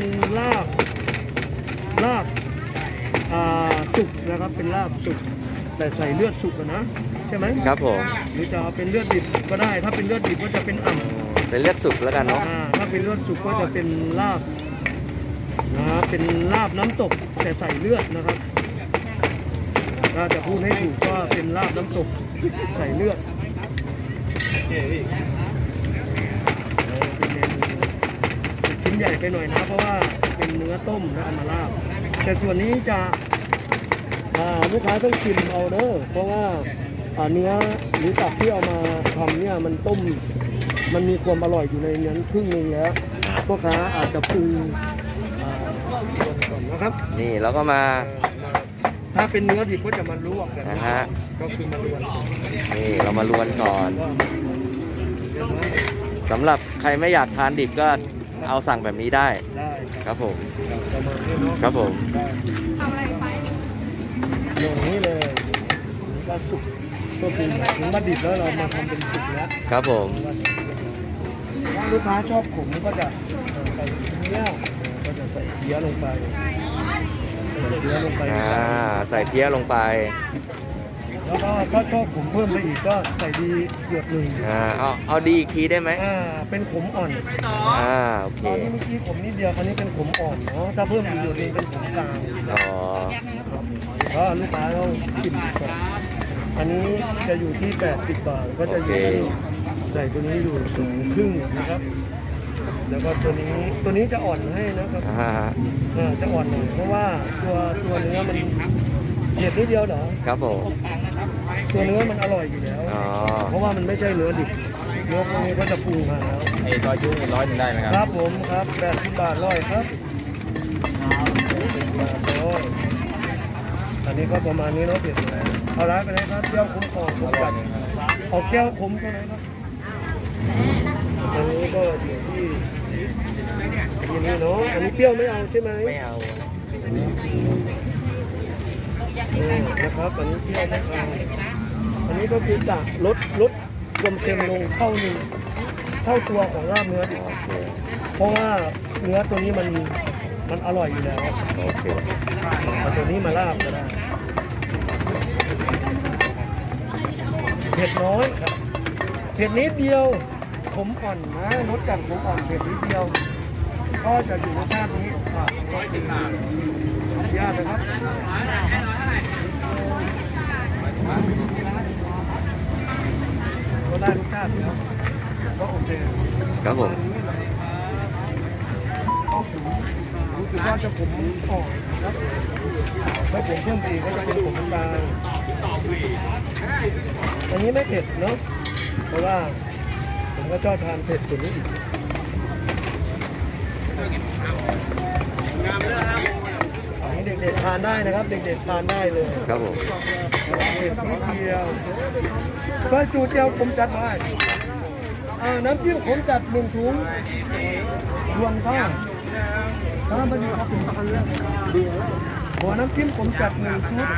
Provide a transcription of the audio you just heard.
เป็นลาบลาบอ่าสุกนะครับเป็นลาบสุกแต่ใส่เลือดสุกอะนะใช่ไหมครับผมหรือจะเอาเป็นเลือดดิบก็ได้ ถ้าเป็นเลือดดิบก็จะเป็นอ่ำเป็นเลือดสุกแล้วกันเนาะอ่าถ้าเป็นเลือดสุกก็จะเป็นลาบนะเป็นลาบน้ำตกแต่ใส่เลือดนะครับถ้าจะพูดให้ถูกก็เป็นลาบน้ำตกใส่เลือดเออเป็นเมนูชิ้น ใหญ่ไปหน่อยนะ เพราะว่าเป็นเนื้อต้มนะเอามาลาบ แต่ส่วนนี้จะอ่าลูกค้าต้องชิมเอาเด้อเพราะว่าอ่าเนื้อหรือตับที่เอามาทำเนี่ยมันต้มมันมีความอร่อยอยู่ในนั้นครึ่งหนึ่งแล้วพ่อค้าอาจจะปรุงอ่าก่อนนะครับนี่แล้วก็มาถ้าเป็นเนื้อดิบก็จะมาลวกกันนะฮะก็คือมาลวนนี่เรามาลวนก่อนก็เรียบร้อยสำหรับใครไม่อยากทานดิบก็ เอาสั่งแบบนี้ได้ได้ครับผม ประมาณนี้เนาะครับผม ได้อย่างนี้เลยนี่ก็สุกก็คือถึงมาดิบแล้วเรามาทำเป็นสุกแล้วครับผม ถ้าลูกค้าชอบขมก็จะเอ่อใส่เพี้ยก็จะใส่เพี้ยลงไปใส่เพี้ยลงไปอ่า ใส่เพี้ยลงไป แล้วก็ถ้าชอบขมเพิ่มไปอีกก็ใส่ดีหยดหนึ่งอ่าเอาเอาดีอีกทีได้ไหมอ่าเป็นขมอ่อน อ่าโอเคตอนนี้เมื่อกี้ขมนิดเดียวคราวนี้เป็นขมอ่อนเนาะถ้าเพิ่มอีกหยดหนึ่งเป็นขมกลางอ๋อก็ลูกค้าต้องชิมก่อนอันนี้จะอยู่ที่80บาทก็จะอยู่ที่ใส่ตัวนี้อยู่สูงครึ่งนะครับ แล้วก็ตัวนี้ตัวนี้จะอ่อนให้นะครับ อ่าฮะเออจะอ่อนหน่อยเพราะว่าตัวตัวเนื้อมัน เผ็ดนิดเดียวเหรอครับผม ตัวเนื้อมันอร่อยอยู่แล้ว อ๋อ เพราะว่ามันไม่ใช่เนื้อดิบเนื้อพวกนี้ก็จะปรุงมาแล้วไอ้ซอยจุ้งนี่ร้อยหนึ่งได้ไหมครับ ครับผมครับ80บาทร้อยครับ80บาทร้อยอันนี้ก็ประมาณนี้เนาะเผ็ดเอาร้านไปเลยครับเจ้าคุ้มครองร้อยหนึ่งครับออกแก้วคุ้มเท่าไหร่ครับอันนี้ก็อยู่ที่ที่นี่เนาะอันนี้เปรี้ยวไม่เอาใช่ไหมไม่เอาเออ นะครับอันนี้เปรี้ยวไม่เอาอันนี้ก็คือจะลดลดความเค็มลงเท่าหนึ่งเท่าตัวของลาบเนื้อดิบโอเคเพราะว่าเนื้อตัวนี้มันมันอร่อยอยู่แล้วโอเคเอาตัวนี้มาลาบก็ได้เผ็ดน้อยครับเผ็ดนิดเดียวขมอ่อนนะลดกันขมอ่อนเผ็ดนิดเดียว ก็จะอยู่รสชาตินี้อะยา กนะครับก็ได้รสชาติแล้วก็โอเคครับผมรู้สึกว่าจะผมอ่อนครับถ้าผมเพิ่มอีกก็จะเป็นผมกลางอันนี้ไม่เผ็ดเนาะเพราะว่าผมก็ชอบทานเผ็ดกว่านี้ ด็กๆทานได้นะครับ เด็กๆทานได้เลยครับผมเผ็ดนิดเดียวซอยจูดเดียวผมจัดได้อ่าน้ำจิ้มผมจัดหนึ่งถุงรวมข้าวถ้ามันอยู่กับผมพันแล้วหัวน้ำจิ้มผมจัดหนึ่งชุด